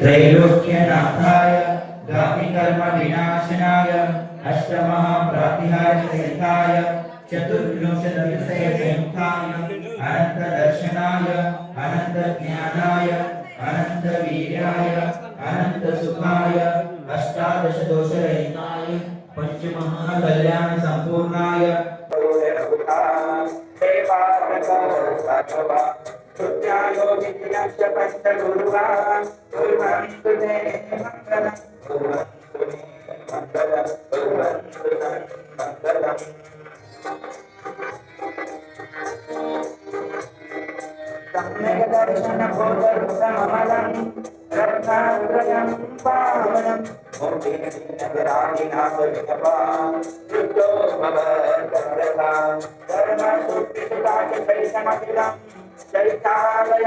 त्रैलोक्यनाथाय गामिकर्मविनाशनाय अष्टमहाप्रातिहार्यसहिताय चतुर्विंशतिविषयसंस्थाय अनन्तदर्शनाय अनन्तज्ञानाय अनन्तवीर्याय अनन्तसुखाय अष्टादशदोषरहिताय पञ्चमहाकल्याणसम्पूर्णाय। de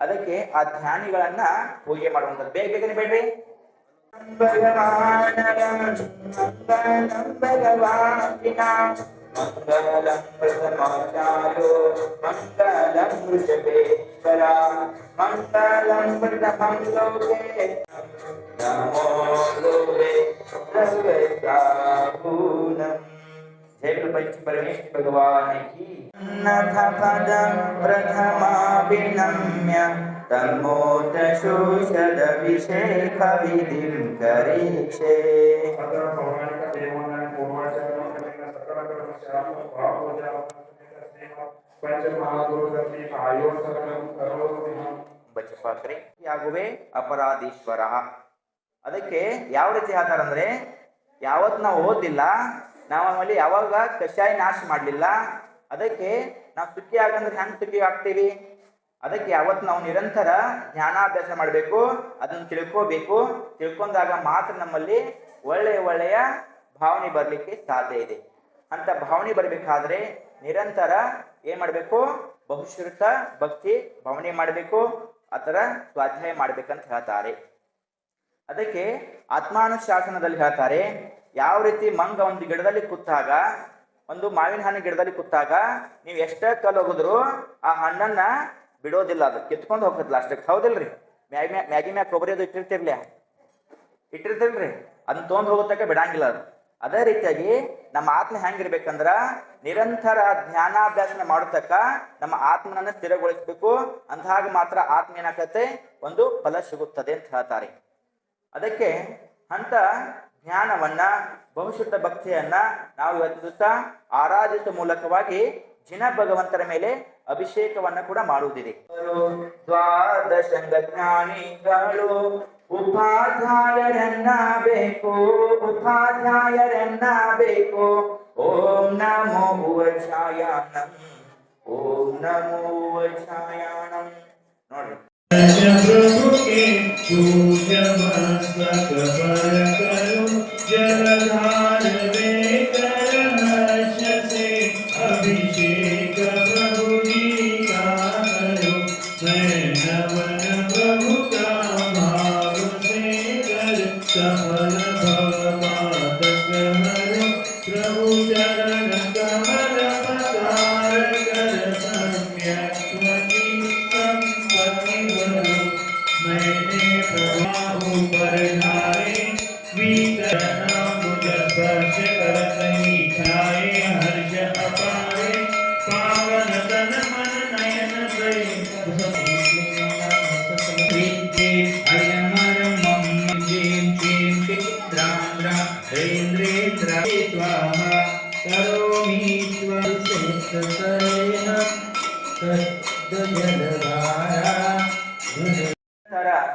ಅದಕ್ಕೆ ಆ ಧ್ಯಾನಿಗಳನ್ನ ಪೂಜೆ ಮಾಡುವಂಥದ್ದು. ಬೇಗ ಬೇಗನೆ ಬೇಡ್ರಿ. ಮಂಗಲಂ ಪ್ರಥಮಾಚಾರ್ಯೋ ಮಂಗಲಂ ವೃಷಭೇಶ್ವರ ಮಂಗಲಂ ಪ್ರಥಮಂ ಲೋಕೆ ನಮೋ ಲೋಕೆ ಸರ್ವಸಾಪೂನಂ जय पंच परमेश्वर भगवान की नथ पद प्रथमाभिनम्य तन्मोद शोषद विषेख विधिं करीक्षे सदा पौराणिक देवानां पूर्वाचार्याणां सकल कर्मशास्त्रं भावपूजां पंचमहागुरुदत्ति आयो सकलं करोमि ಬಚ್ಚಪಾತ್ರೆ ಯಾಗುವೆ ಅಪರಾಧೀಶ್ವರ ಅದಕ್ಕೆ ಯಾವ ರೀತಿ ಹೇಳ್ತಾರಂದ್ರೆ ಯಾವತ್ ನಾವು ಓದಿಲ್ಲ ನಾವು ಆಮೇಲೆ ಯಾವಾಗ ಕಷಾಯ ನಾಶ ಮಾಡಲಿಲ್ಲ, ಅದಕ್ಕೆ ನಾವು ಸುಖಿ ಆಗಂದ್ರೆ ಹೆಂಗ್ ಸುಖಿ ಆಗ್ತೀವಿ ಅದಕ್ಕೆ ಯಾವತ್ತು ನಾವು ನಿರಂತರ ಜ್ಞಾನಾಭ್ಯಾಸ ಮಾಡಬೇಕು, ಅದನ್ನು ತಿಳ್ಕೋಬೇಕು. ತಿಳ್ಕೊಂಡಾಗ ಮಾತ್ರ ನಮ್ಮಲ್ಲಿ ಒಳ್ಳೆಯ ಒಳ್ಳೆಯ ಭಾವನೆ ಬರಲಿಕ್ಕೆ ಸಾಧ್ಯ ಇದೆ. ಅಂತ ಭಾವನೆ ಬರಬೇಕಾದ್ರೆ ನಿರಂತರ ಏನ್ ಮಾಡಬೇಕು? ಬಹುಶ್ರುತ ಭಕ್ತಿ ಭಾವನೆ ಮಾಡಬೇಕು, ಆ ಥರ ಸ್ವಾಧ್ಯಾಯ ಮಾಡ್ಬೇಕಂತ ಹೇಳ್ತಾರೆ. ಅದಕ್ಕೆ ಆತ್ಮಾನುಶಾಸನದಲ್ಲಿ ಹೇಳ್ತಾರೆ ಯಾವ ರೀತಿ ಮಂಗ ಒಂದು ಗಿಡದಲ್ಲಿ ಕೂತಾಗ ಒಂದು ಮಾವಿನ ಹಣ್ಣು ಗಿಡದಲ್ಲಿ ಕೂತಾಗ ನೀವು ಎಷ್ಟೇ ಕಲ್ಲು ಹೋಗಿದ್ರು ಆ ಹಣ್ಣನ್ನ ಬಿಡೋದಿಲ್ಲ, ಅದು ಕಿತ್ಕೊಂಡು ಹೋಗ್ತದಲ್ಲ ಅಷ್ಟಕ್ಕೆ. ಹೌದಿಲ್ರಿ? ಮ್ಯಾಗಿ ಮ್ಯಾ, ಮ್ಯಾಗಿ ಮ್ಯಾಗ ಕೊಬ್ಬರಿ ಅದು ಇಟ್ಟಿರ್ತಿರ್ಲಿ? ಇಟ್ಟಿರ್ತಿಲ್ರಿ ಅದನ್ನ ತೊಗೊಂಡು ಹೋಗೋತಕ್ಕ ಬಿಡಂಗಿಲ್ಲ ಅದು. ಅದೇ ರೀತಿಯಾಗಿ ನಮ್ಮ ಆತ್ಮ ಹೆಂಗಿರ್ಬೇಕಂದ್ರ ನಿರಂತರ ಜ್ಞಾನಾಭ್ಯಾಸನ ಮಾಡತಕ್ಕ ನಮ್ಮ ಆತ್ಮನನ್ನ ಸ್ಥಿರಗೊಳಿಸ್ಬೇಕು. ಅಂದಾಗ ಮಾತ್ರ ಆತ್ಮ ಏನಾಗತ್ತೆ? ಒಂದು ಫಲ ಸಿಗುತ್ತದೆ ಅಂತ ಹೇಳ್ತಾರೆ. ಅದಕ್ಕೆ ಅಂತ ಜ್ಞಾನವನ್ನ ಬಹುಶುದ್ಧ ಭಕ್ತಿಯನ್ನ ನಾವು ಇವತ್ತು ದಿವಸ ಆರಾಧಿಸುವ ಮೂಲಕವಾಗಿ ಜಿನ ಭಗವಂತರ ಮೇಲೆ ಅಭಿಷೇಕವನ್ನ ಕೂಡ ಮಾಡುವುದಿದೆ. ದ್ವಾದಶಂಗ ಜ್ಞಾನಿಗಳು ಉಪಾಧ್ಯಾಯರನ್ನ ಬೇಕು ಉಪಾಧ್ಯಾಯರನ್ನ ಬೇಕು. ಓಂ ನಮೋ ಛಾಯಾನಂ ಓಂ ನಮೋ ನೋಡ್ರಿ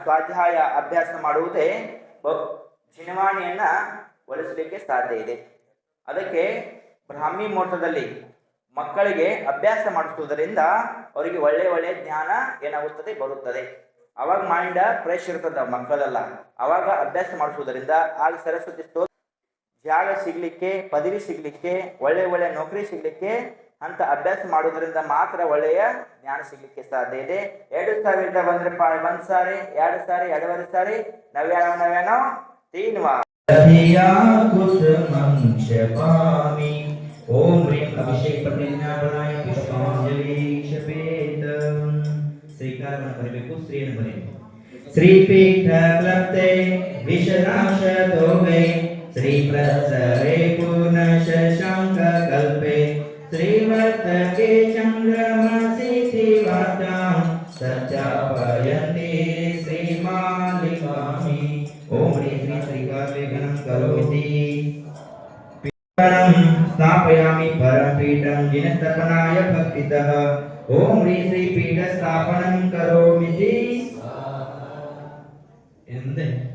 ಸ್ವಾಧ್ಯಾಯ ಅಭ್ಯಾಸ ಮಾಡುವುದೇ ಚಿನವಾಣಿಯನ್ನ ಒಲಿಸಲಿಕ್ಕೆ ಸಾಧ್ಯ ಇದೆ. ಅದಕ್ಕೆ ಬ್ರಾಹ್ಮಿ ಮುಹೂರ್ತದಲ್ಲಿ ಮಕ್ಕಳಿಗೆ ಅಭ್ಯಾಸ ಮಾಡಿಸುವುದರಿಂದ ಅವರಿಗೆ ಒಳ್ಳೆ ಒಳ್ಳೆ ಜ್ಞಾನ ಏನಾಗುತ್ತದೆ ಬರುತ್ತದೆ. ಅವಾಗ ಮೈಂಡ್ ಫ್ರೆಶ್ ಇರ್ತದ ಮಕ್ಕಳೆಲ್ಲ. ಅವಾಗ ಅಭ್ಯಾಸ ಮಾಡಿಸುವುದರಿಂದ ಆಗ ಸರಸ್ವತಿ ಸ್ತೋತ್ರ, ಜಾಗ ಸಿಗ್ಲಿಕ್ಕೆ, ಪದವಿ ಸಿಗ್ಲಿಕ್ಕೆ, ಒಳ್ಳೆ ಒಳ್ಳೆ ನೌಕರಿ ಸಿಗ್ಲಿಕ್ಕೆ ಅಂತ ಅಭ್ಯಾಸ ಮಾಡೋದ್ರಿಂದ ಮಾತ್ರ ಒಳ್ಳೆಯ ಜ್ಞಾನ ಸಿಗ್ಲಿಕ್ಕೆ ಸಾಧ್ಯ ಇದೆ. ಎರಡು ಸಾವಿರದ ಒಂದರ ಒಂದ್ ಸಾರಿ, ಎರಡು ಸಾರಿ, ಎರಡೂವರೆ ಸಾರಿ, ನವ್ಯಾನ, ನವ್ಯಾನೋ ತೀನ್ವಾ ಓಂ ಶ್ರೀಪೀಠ ಕ್ಲಪ್ತೆ ವಿಷನಾಶ ಶ್ರೀ ಪ್ರಸರೆ ಪೂರ್ಣ ಶಶಾಂಕ. तटे चन्द्रमसि शिवाचां सच्चापयन्ति श्रीमालिकामि। ॐ ह्रीं श्रीकाव्यघनं करोति। परं स्थापयामि परं पीठं जिनस्तपनाय भक्तितः। ॐ ह्रीं श्रीपीठस्थापनं करोमि। എന്ത്?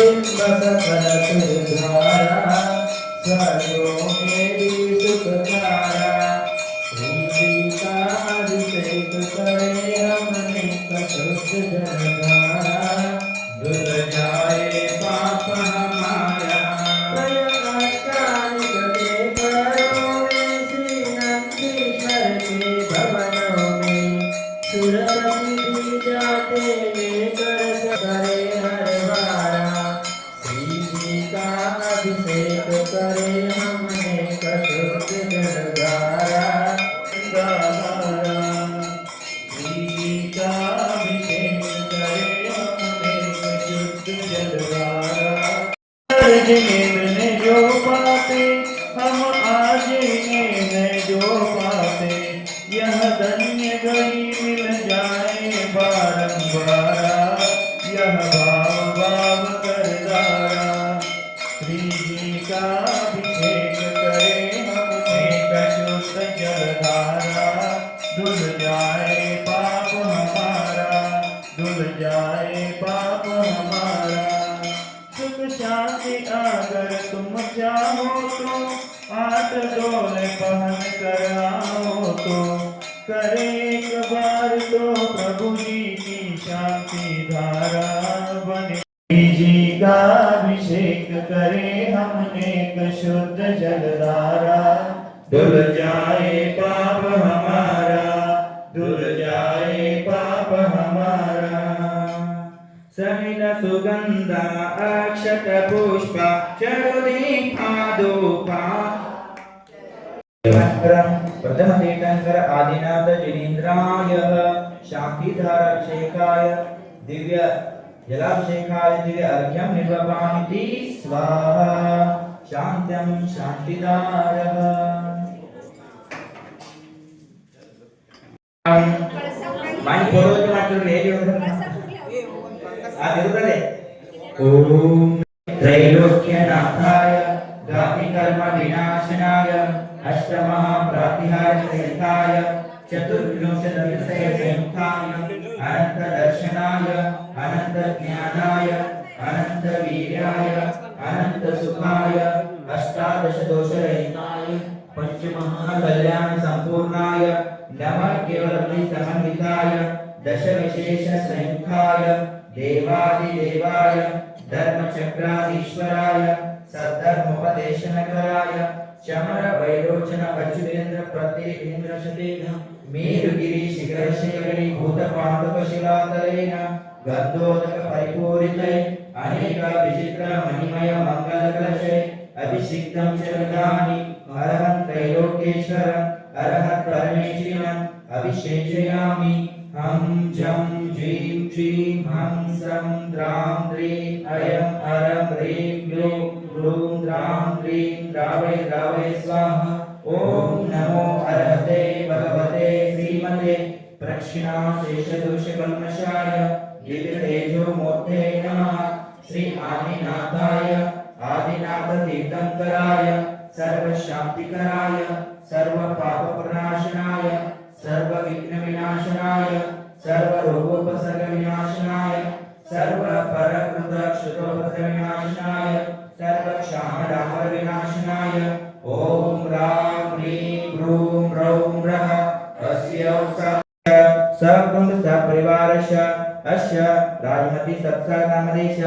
बिंबस फलत धारा स्वरों में भी सुख धारा हिंदी कार्य से करे हमने कसुत जन अभिषेक करे 안녕. अभिषेक करे हमने शुद्ध जलधारा। धुल जाए पाप हमारा धुल जाए पाप हमारा। समिल सुगंध, अक्षत पुष्प प्रथम तीर्थंकर आदिनाथ जिनेन्द्राय शांतिधार अभिषेकाय दिव्य जलाभिषेकाय दिव्य अर्घ्यं निर्वपामिति स्वाहा शान्त्यं शान्तिदारः ಮೈ ಕೊಡೋದು ಮಾಡ್ತಿದ್ರು ಹೇಗೆ ಅದಿರುತ್ತದೆ ಓಂ ತ್ರೈಲೋಕ್ಯನಾಥಾಯ ಗಾತಿ ಕರ್ಮ ವಿನಾಶನಾಯ ಅಷ್ಟಮಃ ಪ್ರಾತಿಹಾರ ಸಂಹಿತಾಯ ಚತುರ್ವಿಂಶತಿಸಯ ಸಂಹಿತಾಯ ಅನಂತ सुखदाय अनंत सुखाय अष्टादश दोषरहिताय पंचमहाकल्याण संपूर्णाय नव केवलमणि समन्विताय दश विशेष संयुक्ताय देवादिदेवाय धर्मचक्राधीश्वराय सद्धर्मोपदेशनकराय शमर वैलोचन प्रचुरेन्द्र प्रत्येकेन्द्रशतेन मेरुगिरि शिखरशेखरि भूतपाण्डुकशिलातलेन गन्धोदक परिपूरितै ಅನೇಕ ವಿಚಿತ್ರ ಮಹಿಮಯ ಮಂಗಲ ಕಲಶೆ ಅಭಿಷಿಕ್ತಂ ಚರಣಾನಿ ಹರಹಂ ತ್ರೈಲೋಕ್ಯೇಶ್ವರ ಹರಹಂ ಪರಮೇಶ್ವರ ಅಭಿಷೇಚಯಾಮಿ ಹಂ ಜಂ ಜೀಂ ಶ್ರೀಂ ಹಂ ಸಂ ದ್ರಾಂ ದ್ರೀಂ ಅಯಂ ಅರಂ ರೀಂ ಗ್ಲೂಂ ಗ್ಲೂಂ ದ್ರಾಂ ದ್ರೀಂ ದ್ರಾವೈ ದ್ರಾವೈ ಸ್ವಾಹ ಓಂ ನಮೋ ಅರ್ಹತೆ ಭಗವತೆ ಶ್ರೀಮತೆ प्रक्षिणा शेषदोषकल्मषाय दिव्यतेजोमूर्ते नमः श्री आदिनाथाय आदिनाथ तीर्थंकराय सर्व शांति कराय सर्व पाप प्रनाशनाय सर्व विघ्न विनाशनाय सर्व रोगोपसर्ग विनाशनाय सर्व परकृत क्षुरोपसर्ग विनाशनाय सर्व क्षाम डामर विनाशनाय ओम राम ह्रीं ह्रूं रौं रः, अस्य सकुल सपरिवारस्य अस्य राजमति सत्सानामदेश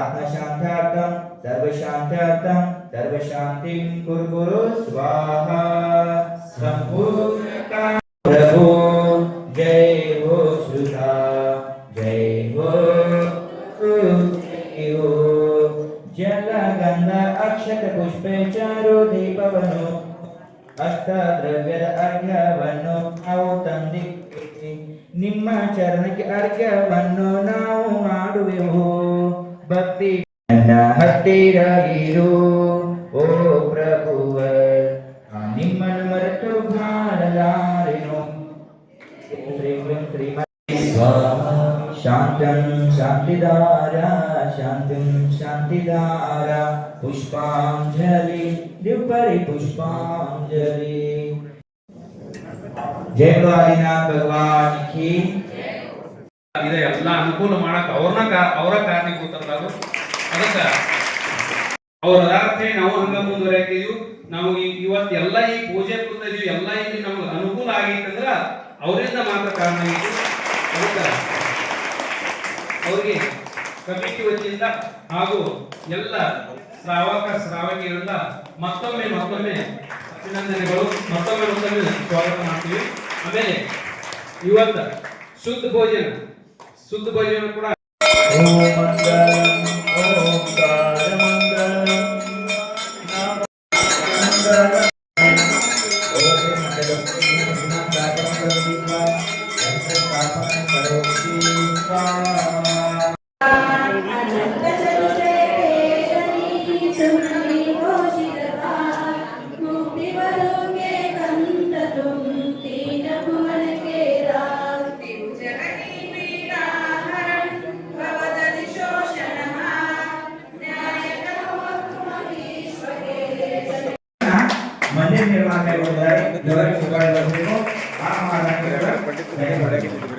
आत्मशान्त्यार्थं सर्वशान्त्यार्थं सर्वशान्तिं कुरु कुरु स्वाहा सम्पूर्णता प्रभो जय हो सुधा जय हो जलगन्ध अक्षतपुष्पे चारु दीपवनु अष्टद्रव्यद अर्घ्यवनु औतन्दिक् ನಿಮ್ಮ ಚರಣಕ್ಕೆ ಅರ್ಘ್ಯವನ್ನು ನಾವು ಮಾಡುವೆವು. ಭಕ್ತಿ ನನ್ನ ಹತ್ತಿರ ಇರು ಓ ಪ್ರಭುವ ನಿಮ್ಮನ್ನು ಮರೆತು ಬಾರಲಾರೆನು ಶಾಂತಂ ಶಾಂತಿದಾರ ಶಾಂತಂ ಶಾಂತಿದಾರ. ಪುಷ್ಪಾಂಜಲಿ ದಿಬ್ಬರಿ ಪುಷ್ಪಾಂಜಲಿ. ಜಯ ಆದಿನಾಥ್ ಭಗವಾನ್ ಕಿ ಇದೆ, ಎಲ್ಲ ಅನುಕೂಲ ಮಾಡಕ್ ಅವ್ರನ್ನ ಅವರ ಕಾರಣೀಭೂತಲ್ಲ ಅದು ಅದಕ್ಕ ಅವ್ರ ಅದಾರ್ಥ ನಾವು ಹಂಗ ಮುಂದುವರೆಯಾಕಿದ್ವಿ ನಾವು ಇವತ್ತು ಎಲ್ಲ ಈ ಪೂಜೆ ಕೂತಿದ್ವಿ ಎಲ್ಲ ಇಲ್ಲಿ ನಮ್ಗೆ ಅನುಕೂಲ ಆಗಿತ್ತಂದ್ರ ಅವರಿಂದ ಮಾತ್ರ ಕಾರಣ ಆಯಿತು ಅದಕ್ಕೆ ಅವ್ರಿಗೆ ಕಮಿಟಿ ವತಿಯಿಂದ ಹಾಗೂ ಎಲ್ಲ ಶ್ರಾವಕ ಶ್ರಾವಕಿಯರಿಂದ ಮತ್ತೊಮ್ಮೆ ಮತ್ತೊಮ್ಮೆ ಅಭಿನಂದನೆಗಳು. ಮತ್ತೊಮ್ಮೆ ಮತ್ತೊಮ್ಮೆ ಸ್ವಾಗತ ಮಾಡ್ತೀವಿ. ಆಮೇಲೆ ಇವತ್ತ ಶುದ್ಧ ಭೋಜನ. ಶುದ್ಧ ಭೋಜನ ಕೂಡ. निर्माण में हो जाए जगह के निर्माण को निर्माण निर्माण निर्माण निर्माण बड़े बड़े